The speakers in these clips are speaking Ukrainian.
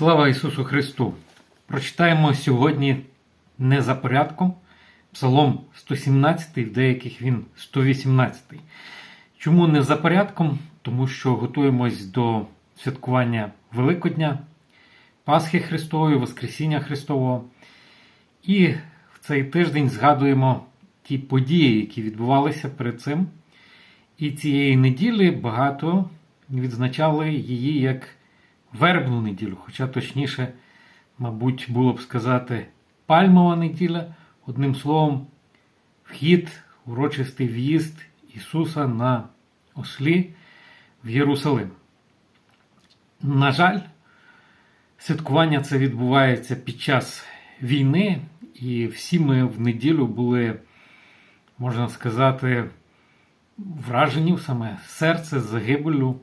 Слава Ісусу Христу! Прочитаємо сьогодні не за порядком Псалом 117, в деяких він 118. Чому не за порядком? Тому що готуємось до святкування Великодня, Пасхи Христової, Воскресіння Христового. І в цей тиждень згадуємо ті події, які відбувалися перед цим. І цієї неділі багато відзначали її як вербну неділю, хоча точніше, мабуть, було б сказати пальмова неділя. Одним словом, вхід, урочистий в'їзд Ісуса на ослі в Єрусалим. На жаль, святкування це відбувається під час війни, і всі ми в неділю були, можна сказати, вражені в саме серце загибелю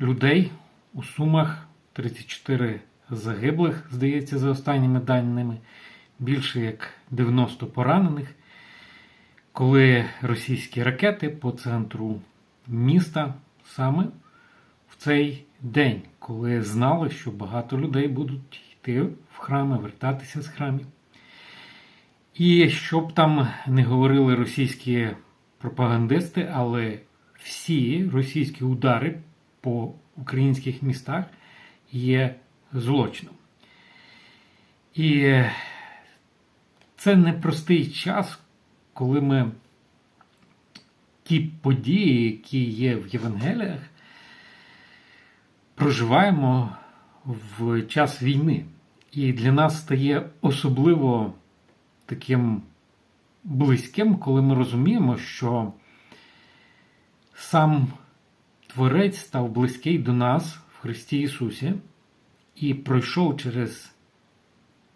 людей у Сумах 34 загиблих, здається, за останніми даними, більше як 90 поранених, коли російські ракети по центру міста саме в цей день, коли знали, що багато людей будуть йти в храми, вертатися з храмів. І щоб там не говорили російські пропагандисти, але всі російські удари по українських містах є злочином. І це непростий час, коли ми ті події, які є в Євангеліях, проживаємо в час війни. І для нас стає особливо таким близьким, коли ми розуміємо, що сам Творець став близький до нас в Христі Ісусі і пройшов через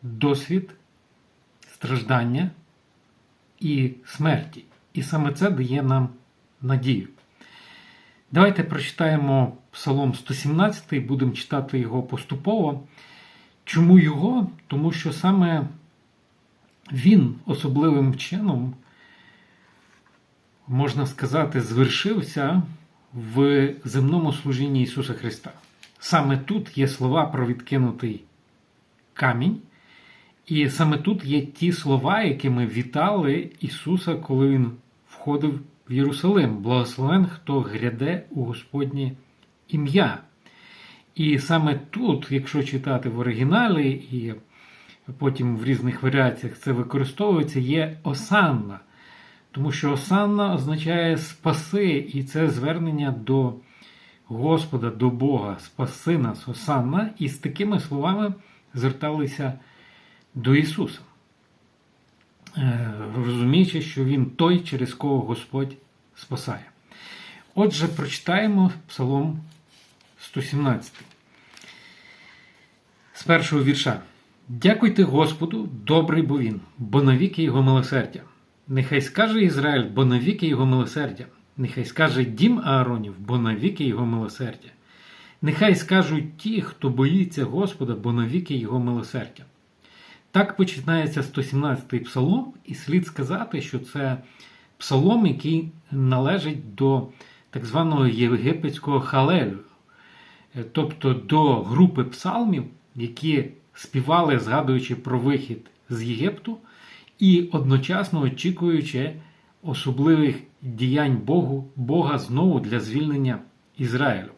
досвід страждання і смерті. І саме це дає нам надію. Давайте прочитаємо Псалом 117, і будемо читати його поступово. Чому його? Тому що саме він особливим чином, можна сказати, звершився в земному служінні Ісуса Христа. Саме тут є слова про відкинутий камінь, і саме тут є ті слова, якими вітали Ісуса, коли Він входив в Єрусалим. Благословен, хто гряде у Господнє ім'я. І саме тут, якщо читати в оригіналі, і потім в різних варіаціях це використовується, є осанна. Тому що осанна означає спаси, і це звернення до Господа, до Бога, спаси нас, осанна, і з такими словами зверталися до Ісуса, е, розуміючи, що Він той, через кого Господь спасає. Отже, прочитаємо Псалом 117. З першого вірша. Дякуйте Господу, добрий бо Він, бо навіки Його милосердя. Нехай скаже Ізраїль, бо навіки його милосердя. Нехай скаже дім Ааронів, бо навіки його милосердя. Нехай скажуть ті, хто боїться Господа, бо навіки його милосердя. Так починається 117-й псалом, і слід сказати, що це псалом, який належить до так званого єгипетського халелю, тобто до групи псалмів, які співали, згадуючи про вихід з Єгипту і одночасно очікуючи особливих діянь Богу, Бога знову для звільнення Ізраїлю.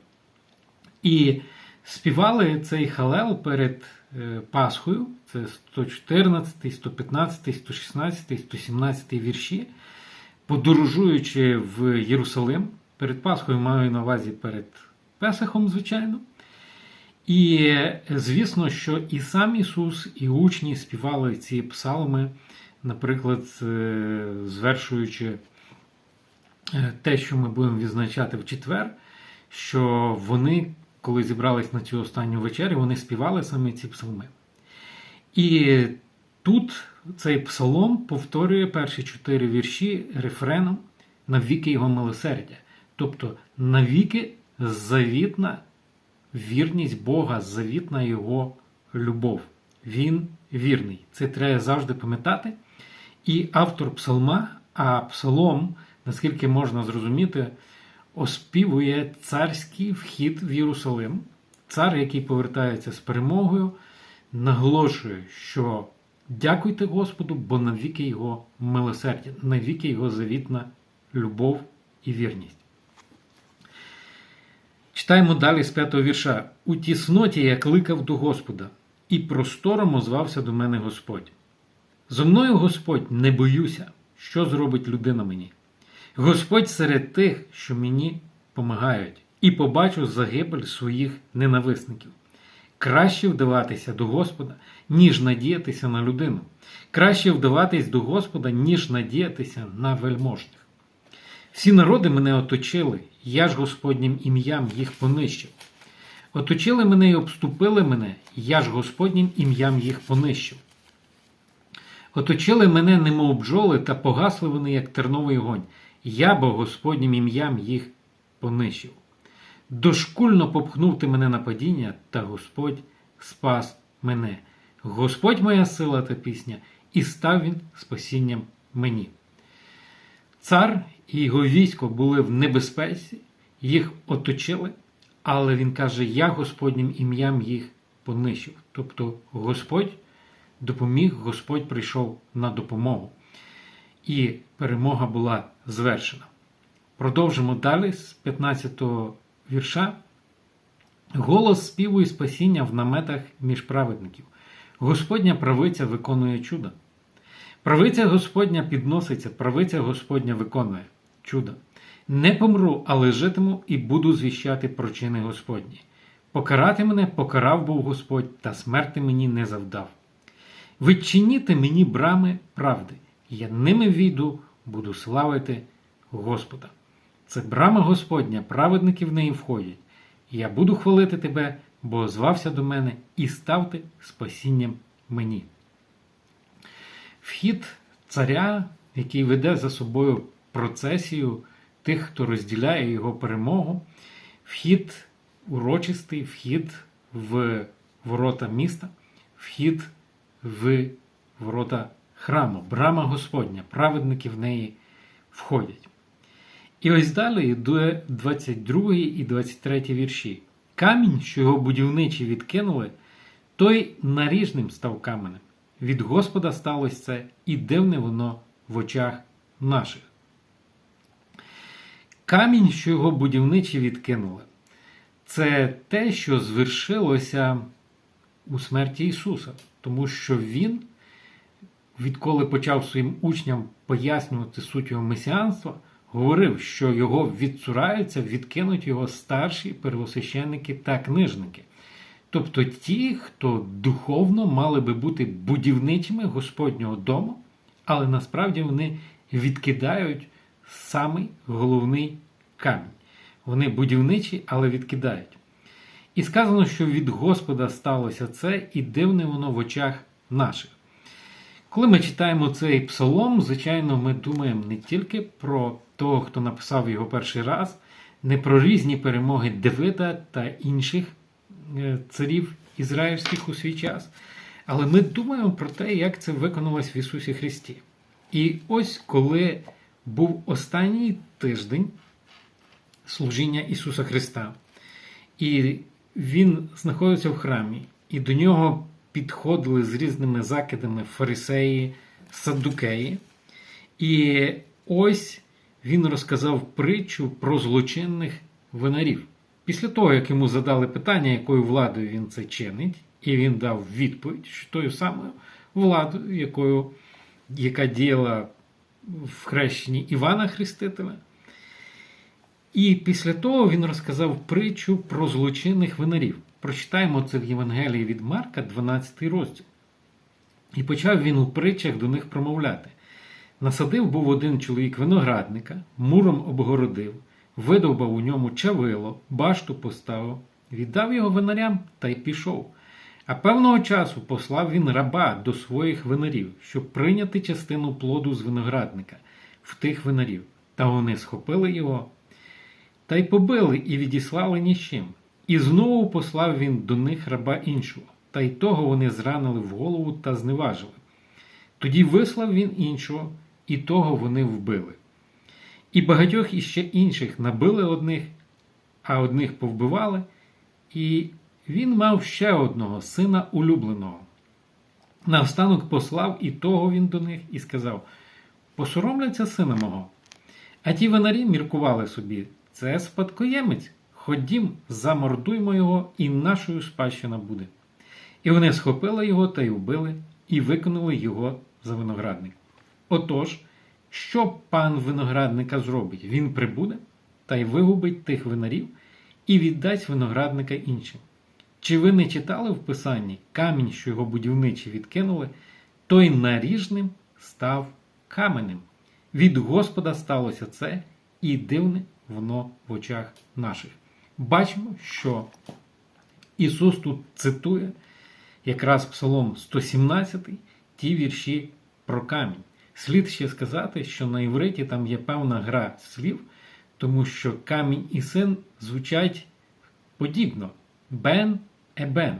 І співали цей халел перед е, Пасхою, це 114, 115, 116, 117 вірші, подорожуючи в Єрусалим. Перед Пасхою маю на увазі перед Песахом, звичайно. І звісно, що і сам Ісус, і учні співали ці псалми наприклад, е, звершуючи е, те, що ми будемо відзначати в четвер, що вони, коли зібрались на цю останню вечерю, вони співали саме ці псалми. І тут цей псалом повторює перші чотири вірші рефреном навіки його милосердя. Тобто навіки завітна вірність Бога, завітна Його любов. Він вірний. Це треба завжди пам'ятати. І автор псалма, а псалом, наскільки можна зрозуміти, оспівує царський вхід в Єрусалим, цар, який повертається з перемогою, наголошує, що дякуйте Господу, бо навіки його милосердя, навіки його завітна любов і вірність. Читаємо далі з п'ятого вірша. У тісноті я кликав до Господа, і простором озвався до мене Господь. Зо мною Господь не боюся, що зробить людина мені. Господь серед тих, що мені помагають, і побачу загибель своїх ненависників. Краще вдаватися до Господа, ніж надіятися на людину. Краще вдаватись до Господа, ніж надіятися на вельможних. Всі народи мене оточили, я ж Господнім ім'ям їх понищив. Оточили мене і обступили мене, я ж Господнім ім'ям їх понищив. Оточили мене, немов бджоли, та погасли вони, як терновий огонь. Я бо Господнім ім'ям їх понищив. Дошкульно попхнув ти мене на падіння, та Господь спас мене. Господь моя сила та пісня, і став він спасінням мені. Цар і його військо були в небезпеці, їх оточили, але він каже: Я Господнім ім'ям їх понищив. Тобто Господь допоміг, Господь прийшов на допомогу. І перемога була звершена. Продовжимо далі з 15 го вірша. Голос співу і спасіння в наметах між праведників. Господня правиця виконує чудо. Правиця Господня підноситься, правиця Господня виконує чудо. Не помру, але житиму і буду звіщати про чини Господні. Покарати мене покарав був Господь, та смерти мені не завдав. Відчиніте мені брами правди, я ними війду, буду славити Господа. Це брама Господня, праведники в неї входять. Я буду хвалити тебе, бо озвався до мене і став ти спасінням мені. Вхід царя, який веде за собою процесію тих, хто розділяє його перемогу, вхід урочистий, вхід в ворота міста, вхід в ворота храму, брама Господня, праведники в неї входять. І ось далі йде 22 і 23 вірші. Камінь, що його будівничі відкинули, той наріжним став каменем. Від Господа сталося це, і дивне воно в очах наших. Камінь, що його будівничі відкинули, це те, що звершилося у смерті Ісуса, тому що Він, відколи почав своїм учням пояснювати суть його месіанства, говорив, що його відцураються, відкинуть його старші первосвященники та книжники. Тобто ті, хто духовно мали би бути будівничими Господнього дому, але насправді вони відкидають самий головний камінь. Вони будівничі, але відкидають. І сказано, що від Господа сталося це, і дивне воно в очах наших. Коли ми читаємо цей псалом, звичайно, ми думаємо не тільки про того, хто написав його перший раз, не про різні перемоги Давида та інших е, царів ізраїльських у свій час, але ми думаємо про те, як це виконалось в Ісусі Христі. І ось коли був останній тиждень служіння Ісуса Христа, і Він знаходиться в храмі, і до нього підходили з різними закидами фарисеї, саддукеї. І ось він розказав притчу про злочинних винарів. Після того, як йому задали питання, якою владою він це чинить, і він дав відповідь, що тою самою владою, якою, яка діяла в хрещенні Івана Хрестителя. І після того він розказав притчу про злочинних винарів. Прочитаємо це в Євангелії від Марка, 12 розділ. І почав він у притчах до них промовляти. Насадив був один чоловік виноградника, муром обгородив, видовбав у ньому чавило, башту поставив, віддав його винарям та й пішов. А певного часу послав він раба до своїх винарів, щоб прийняти частину плоду з виноградника в тих винарів. Та вони схопили його та й побили і відіслали нічим. І знову послав він до них раба іншого, та й того вони зранили в голову та зневажили. Тоді вислав він іншого, і того вони вбили. І багатьох іще інших набили одних, а одних повбивали, і він мав ще одного сина улюбленого. Навстанок послав і того він до них і сказав: Посоромляться сина мого. А ті винарі міркували собі: це спадкоємець. Ходім, замордуймо його, і нашою спадщина буде. І вони схопили його та й вбили, і викинули його за виноградник. Отож, що пан виноградника зробить? Він прибуде та й вигубить тих винарів і віддасть виноградника іншим. Чи ви не читали в Писанні камінь, що його будівничі відкинули, той наріжним став каменем. Від Господа сталося це, і дивне воно в очах наших. Бачимо, що Ісус тут цитує якраз Псалом 117, ті вірші про камінь. Слід ще сказати, що на івриті там є певна гра слів, тому що камінь і син звучать подібно бен ебен.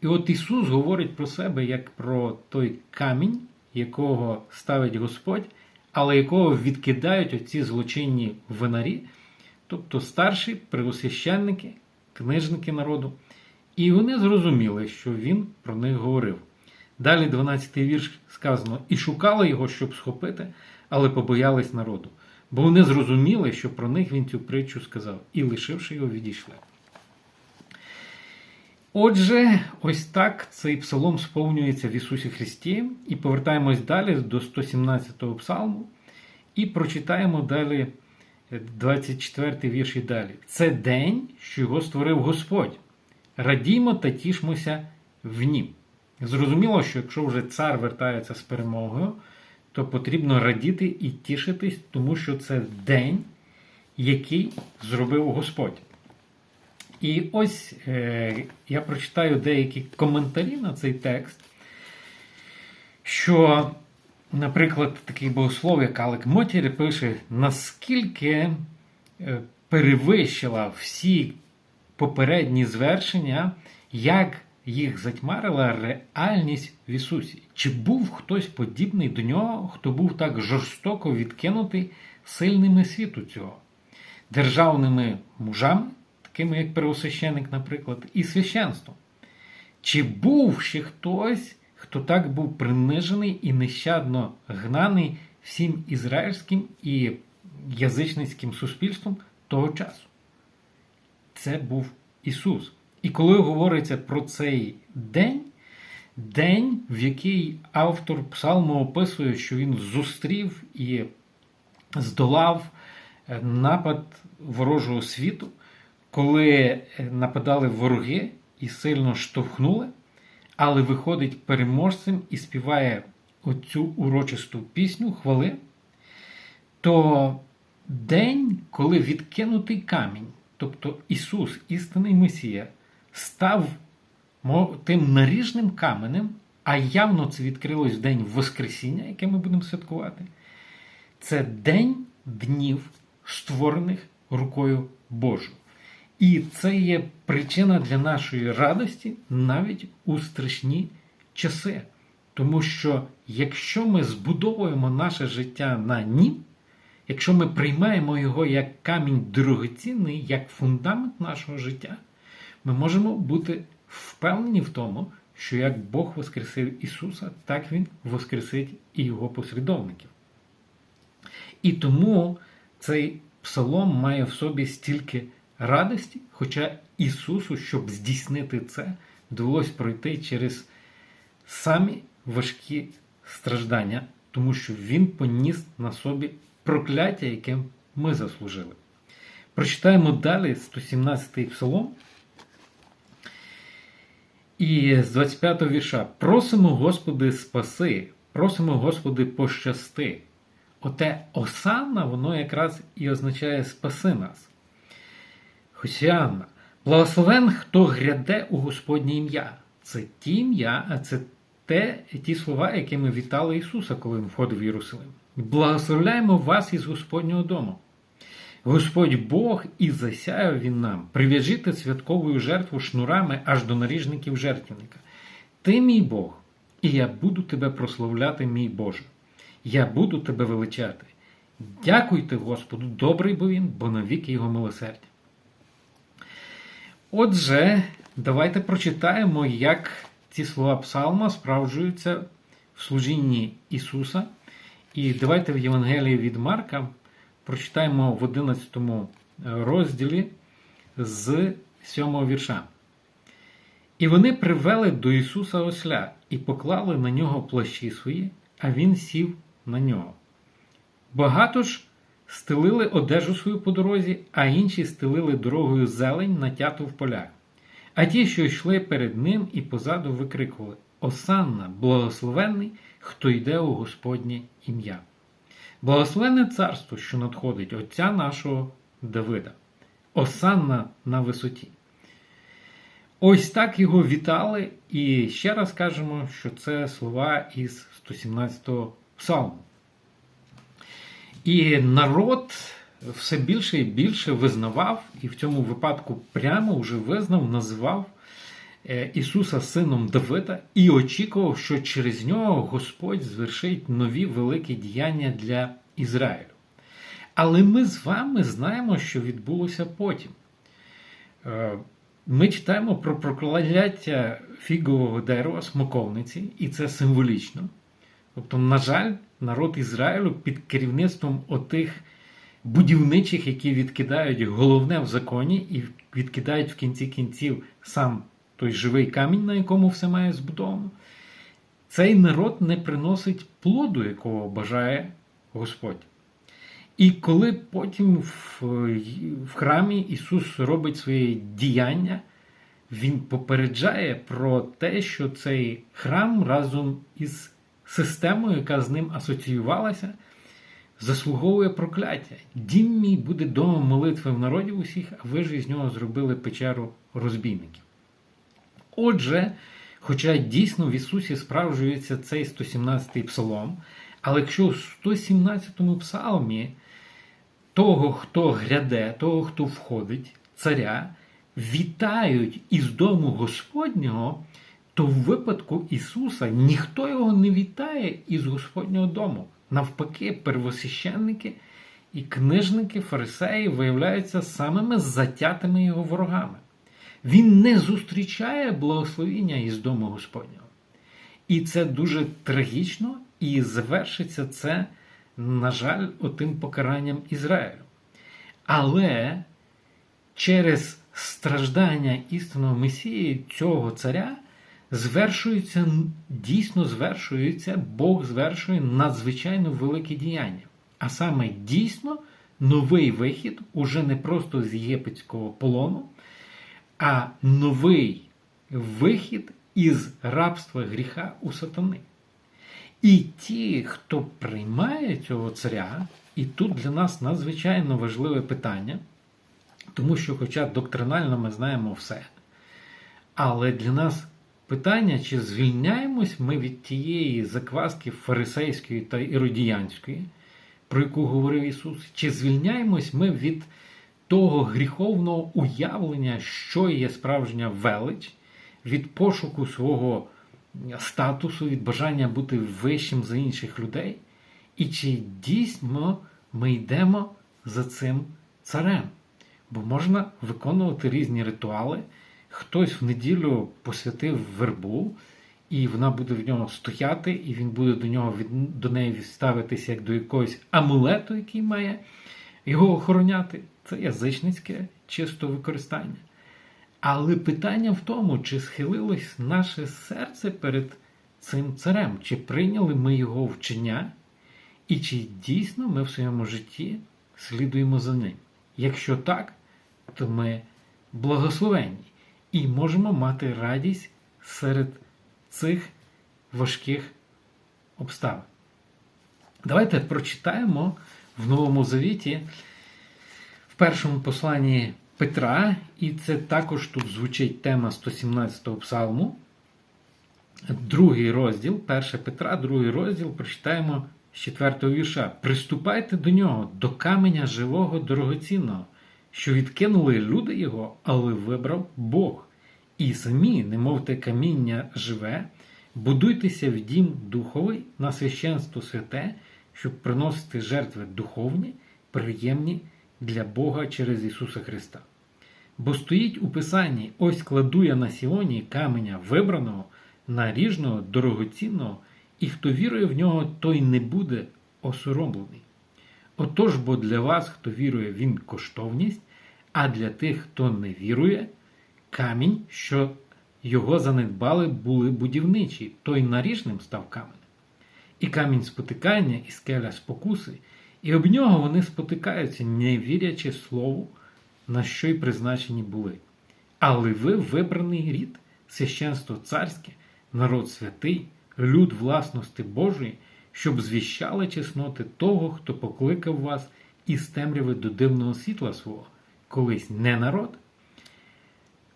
І от Ісус говорить про себе як про той камінь, якого ставить Господь, але якого відкидають оці злочинні винарі, тобто старші преосвященники, книжники народу. І вони зрозуміли, що він про них говорив. Далі 12-й вірш сказано: і шукали його, щоб схопити, але побоялись народу. Бо вони зрозуміли, що про них він цю притчу сказав, і, лишивши його, відійшли. Отже, ось так цей псалом сповнюється в Ісусі Христі. І повертаємось далі до 117-го псалму і прочитаємо далі 24-й вірш і далі. Це день, що його створив Господь. Радімо та тішмося в нім. Зрозуміло, що якщо вже цар вертається з перемогою, то потрібно радіти і тішитись, тому що це день, який зробив Господь. І ось е, я прочитаю деякі коментарі на цей текст, що, наприклад, такий богослов, як Алек Мотір, пише, наскільки е, перевищила всі попередні звершення, як їх затьмарила реальність в Ісусі. Чи був хтось подібний до нього, хто був так жорстоко відкинутий сильними світу цього, державними мужами? такими як первосвященик, наприклад, і священством. Чи був ще хтось, хто так був принижений і нещадно гнаний всім ізраїльським і язичницьким суспільством того часу? Це був Ісус. І коли говориться про цей день, день, в який автор Псалму описує, що він зустрів і здолав е, напад ворожого світу, коли е, нападали вороги і сильно штовхнули, але виходить переможцем і співає оцю урочисту пісню хвали, то день, коли відкинутий камінь, тобто Ісус, істинний Месія, став тим наріжним каменем, а явно це відкрилось в день Воскресіння, яке ми будемо святкувати, це день днів, створених рукою Божою. І це є причина для нашої радості навіть у страшні часи. Тому що якщо ми збудовуємо наше життя на нім, якщо ми приймаємо його як камінь дорогоцінний, як фундамент нашого життя, ми можемо бути впевнені в тому, що як Бог воскресив Ісуса, так Він воскресить і Його послідовників. І тому цей псалом має в собі стільки радості, хоча Ісусу, щоб здійснити це, довелось пройти через самі важкі страждання, тому що Він поніс на собі прокляття, яке ми заслужили. Прочитаємо далі 117-й псалом. І з 25 го вірша просимо Господи, спаси, просимо Господи, пощасти. Оте осанна, воно якраз і означає спаси нас. Хосіанна. Благословен, хто гряде у Господнє ім'я. Це ті ім'я, а це те, ті слова, якими вітали Ісуса, коли Він входив в Єрусалим. Благословляємо вас із Господнього дому. Господь Бог і засяяв Він нам, прив'яжите святкову жертву шнурами аж до наріжників жертвенника. Ти мій Бог, і я буду тебе прославляти, мій Боже. Я буду тебе величати. Дякуйте Господу, добрий бо він, бо навіки його милосердя. Отже, Давайте прочитаємо, як ці слова Псалма справджуються в служінні Ісуса. І давайте в Євангелії від Марка прочитаємо в 11 розділі з 7 вірша. І вони привели до Ісуса Осля і поклали на нього плащі свої, а Він сів на нього. Багато ж стелили одежу свою по дорозі, а інші стелили дорогою зелень, натяту в полях. А ті, що йшли перед ним і позаду, викрикували Осанна, благословенний, хто йде у Господнє ім'я. Благословенне царство, що надходить Отця нашого Давида. Осанна на висоті. Ось так його вітали, і ще раз кажемо, що це слова із 117-го псалму. І народ все більше і більше визнавав, і в цьому випадку прямо вже визнав, називав е, Ісуса Сином Давида і очікував, що через нього Господь звершить нові великі діяння для Ізраїлю. Але ми з вами знаємо, що відбулося потім. Е, ми читаємо про прокляття фігового дерева смоковниці, і це символічно. Тобто, на жаль, народ Ізраїлю під керівництвом отих будівничих, які відкидають головне в законі і відкидають в кінці кінців сам той живий камінь, на якому все має збудовано, цей народ не приносить плоду, якого бажає Господь. І коли потім в, в храмі Ісус робить своє діяння, Він попереджає про те, що цей храм разом із системою, яка з ним асоціювалася, заслуговує прокляття. Дім мій буде домом молитви в народі усіх, а ви ж із нього зробили печеру розбійників. Отже, хоча дійсно в Ісусі справжується цей 117-й псалом, але якщо в 117-му псалмі того, хто гряде, того, хто входить, царя, вітають із дому Господнього, то в випадку Ісуса ніхто його не вітає із Господнього дому. Навпаки, первосвященники і книжники фарисеї виявляються самими затятими його ворогами. Він не зустрічає благословіння із дому Господнього. І це дуже трагічно, і завершиться це, на жаль, отим покаранням Ізраїлю. Але через страждання істинного Месії цього царя звершується, дійсно звершується, Бог звершує надзвичайно велике діяння. А саме дійсно новий вихід уже не просто з єгипетського полону, а новий вихід із рабства гріха у сатани. І ті, хто приймає цього царя, і тут для нас надзвичайно важливе питання, тому що, хоча доктринально ми знаємо все, але для нас Питання, чи звільняємось ми від тієї закваски фарисейської та іродіянської, про яку говорив Ісус, чи звільняємось ми від того гріховного уявлення, що є справжня велич, від пошуку свого статусу, від бажання бути вищим за інших людей? І чи дійсно ми йдемо за цим царем? Бо можна виконувати різні ритуали. Хтось в неділю посвятив вербу, і вона буде в нього стояти, і він буде до нього від, до неї ставитися як до якогось амулету, який має його охороняти. Це язичницьке чисто використання. Але питання в тому, чи схилилось наше серце перед цим царем, чи прийняли ми його вчення, і чи дійсно ми в своєму житті слідуємо за ним. Якщо так, то ми благословенні і можемо мати радість серед цих важких обставин. Давайте прочитаємо в Новому Завіті в першому посланні Петра, і це також тут звучить тема 117 го псалму. Другий розділ, 1 Петра, другий розділ, прочитаємо з 4 вірша. Приступайте до нього, до каменя живого дорогоцінного що відкинули люди його, але вибрав Бог. І самі, немовте каміння живе, будуйтеся в дім духовий на священство святе, щоб приносити жертви духовні, приємні для Бога через Ісуса Христа. Бо стоїть у Писанні: ось кладу я на Сіоні каменя вибраного, наріжного, дорогоцінного, і хто вірує в нього, той не буде осоромлений. Отож, бо для вас, хто вірує, він коштовність, а для тих, хто не вірує, камінь, що його занедбали, були будівничі, той наріжним став каменем. І камінь спотикання, і скеля спокуси, і об нього вони спотикаються, не вірячи слову, на що й призначені були. Але ви вибраний рід, священство царське, народ святий, люд власності Божої, щоб звіщали чесноти того, хто покликав вас із темряви до дивного світла свого, колись не народ,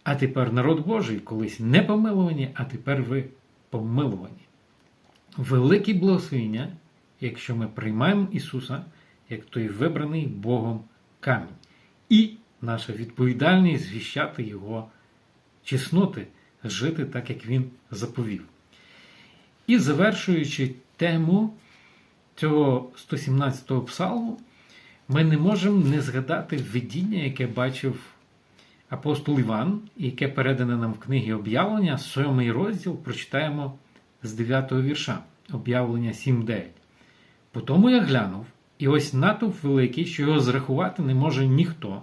а тепер народ Божий, колись не помилувані, а тепер ви помилувані. Велике благословення, якщо ми приймаємо Ісуса як той вибраний Богом камінь. І наша відповідальність звіщати Його чесноти, жити так, як Він заповів. І завершуючи тему цього 117-го псалму, ми не можемо не згадати видіння, яке бачив апостол Іван, яке передане нам в книгі об'явлення, сьомий розділ прочитаємо з 9 вірша, об'явлення 7.9. Потому я глянув, і ось натовп великий, що його зрахувати не може ніхто,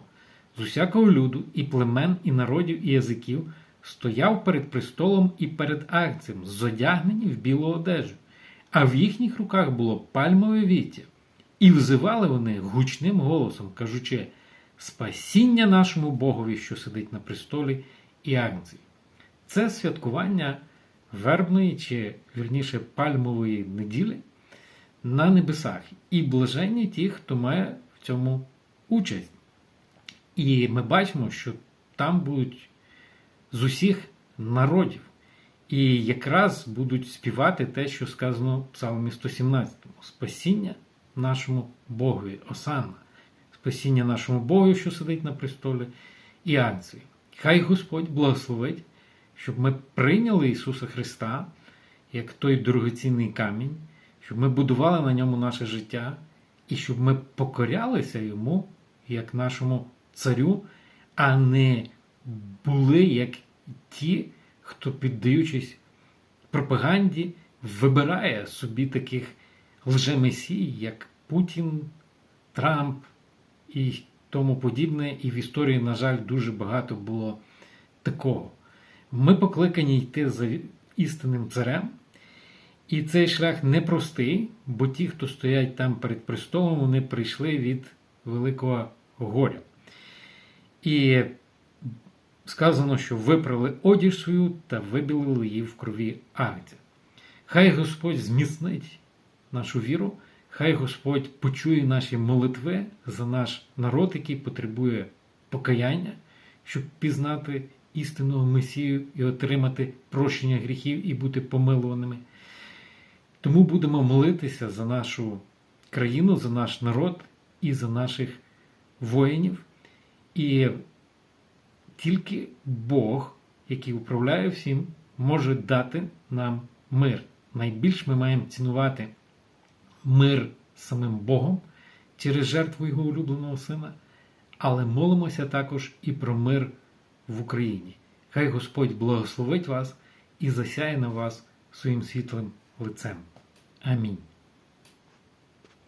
з усякого люду, і племен, і народів, і язиків, стояв перед престолом і перед акцієм, зодягнені в білу одежу, а в їхніх руках було пальмове віття. І взивали вони гучним голосом, кажучи: Спасіння нашому Богові, що сидить на престолі, і агнців. Це святкування вербної чи вірніше пальмової неділі на небесах. І блаженні ті, хто має в цьому участь. І ми бачимо, що там будуть з усіх народів. І якраз будуть співати те, що сказано в Псалмі 117: Спасіння нашому Богові, Осанна, спасіння нашому Богу, що сидить на престолі, і Агнцеві. Хай Господь благословить, щоб ми прийняли Ісуса Христа як той дорогоцінний камінь, щоб ми будували на ньому наше життя, і щоб ми покорялися Йому як нашому царю, а не були як ті, хто, піддаючись пропаганді, вибирає собі таких лжемесій, як Путін, Трамп і тому подібне. І в історії, на жаль, дуже багато було такого. Ми покликані йти за істинним царем. І цей шлях непростий, бо ті, хто стоять там перед престолом, вони прийшли від великого горя. І сказано, що випрали одіж свою та вибілили її в крові агнця. Хай Господь зміцнить нашу віру, хай Господь почує наші молитви за наш народ, який потребує покаяння, щоб пізнати істинного Месію і отримати прощення гріхів і бути помилуваними. Тому будемо молитися за нашу країну, за наш народ і за наших воїнів. І тільки Бог, який управляє всім, може дати нам мир. Найбільш ми маємо цінувати мир самим Богом через жертву Його улюбленого сина, але молимося також і про мир в Україні. Хай Господь благословить вас і засяє на вас своїм світлим лицем. Амінь.